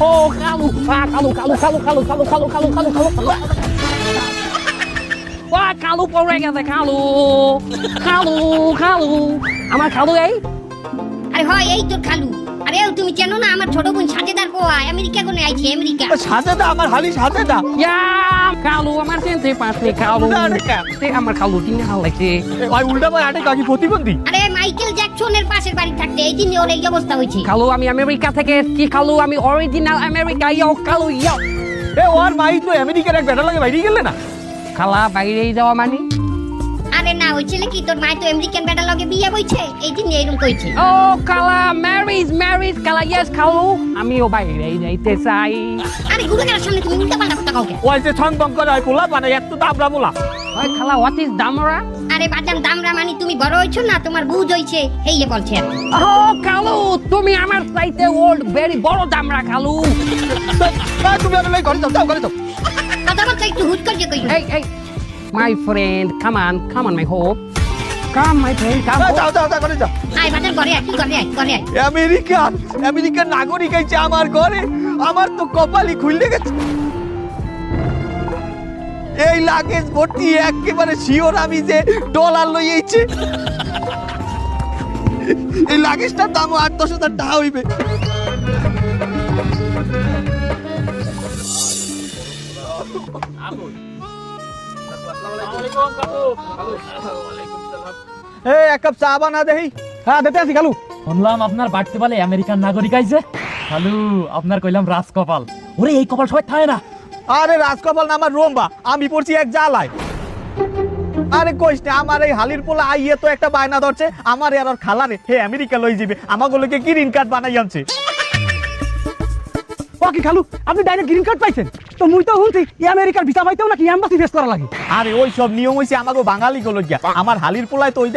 ও কালু আ, কালু কালু কালু কালু কালু কালু কালু কালু কালু কালু কালু পড়ে গেছে কালু কালু কালু আমার কালু এই আরে হয় এই তোর খালু আরে তুমি চেনো না আমার ছোট বোন সাজেদার পোয়া আমেরিকা কোনে আইছে আমেরিকা সাজেদা আমার হালি সাজেদা ইয়া কালু আমার চিনতে পারছে কালু আমার কালু তিনি হালাইছে ওই উল্টা পায়ে হাঁটে কাকি প্রতিবন্ধী আরে মাইকেল জ্যাকসনের পাশের বাড়ি থাকতে এই দিন ওর এই অবস্থা হয়েছে। কালু আমি আমেরিকা থেকে এসেছি। কালু আমি original America yo Kalu yo. এ ওর মাই তো আমেরিকার এক বেটা লাগে বাইরে গেলে না? খালা বাইরে যাওয়া মানে? আরে না ওই ছেলে কি তোর মায় তো আমেরিকান বেটার লগে বিয়ে বইছে এই দিন এরকম কইছে। ও কালা ম্যারিজ ম্যারিজ কালা ইয়েস কালু আমিও বাইরে যাইতে চাই। আরে গুরুগার সামনে তুমি উল্টা পাল্টা কথা কাউকে ওই যে ছং করে ওই পোলা মানে এত দাবরা পোলা ওই খালা হোয়াট ইজ দামরা আরে বাজান দামরা মানে তুমি বড় হইছো না তোমার বুঝ হইছে এই যে বলছে। ও কালু তুমি আমার চাইতে ওল্ড ভেরি বড় দামরা কালু। তুমি আমি ঘরে যাও যাও ঘরে যাও। কথাবার্তা একটু হুট করে কই এই এই my friend come on come on my hope come my friend come এই, যাও যাও যাও ঘরে যাও। আয় বাজান ঘরে আয় তুই ঘরে ঘরে আয়। আমেরিকা আমেরিকার নাগরিক আইছে আমার ঘরে। আমার তো কপালই খুললে গেছে এই লাগেজ ভর্তি একেবারে শিওর আমি যে ডলার লইয়েছে এই লাগেজটার দাম আট দশ হাজার টাকা হইবে। এই, এক কাপ চা বানা দেই হ্যাঁ দিতে আছি খালু। শুনলাম আপনার বাড়তে বলে আমেরিকান নাগরিক আইছে। হ্যালো আপনার কইলাম রাজকপাল ওরে, এই কপাল সবাই থাকে না। আরে রাজকপাল না আমার রোম্বা। আমি পড়ছি এক জ্বালায়। আরে কইস না আমার এই হালির পোলা আইয়ে তো একটা বায়না ধরছে। আমার আর খালারে হে আমেরিকা লই যাবে। আমাগুলোকে গ্রিন কার্ড বানাই আনছে। ওকে খালু আপনি ডাইরেক্ট গ্রিন কার্ড পাইছেন? তো মুই তো শুনছি ই আমেরিকার ভিসা পাইতেও নাকি এম্বাসি ফেস করা লাগে। আরে ওই সব নিয়ম হইছে আমাকে বাঙালি গুলো গিয়া আমার হালির পোলায় তো ওই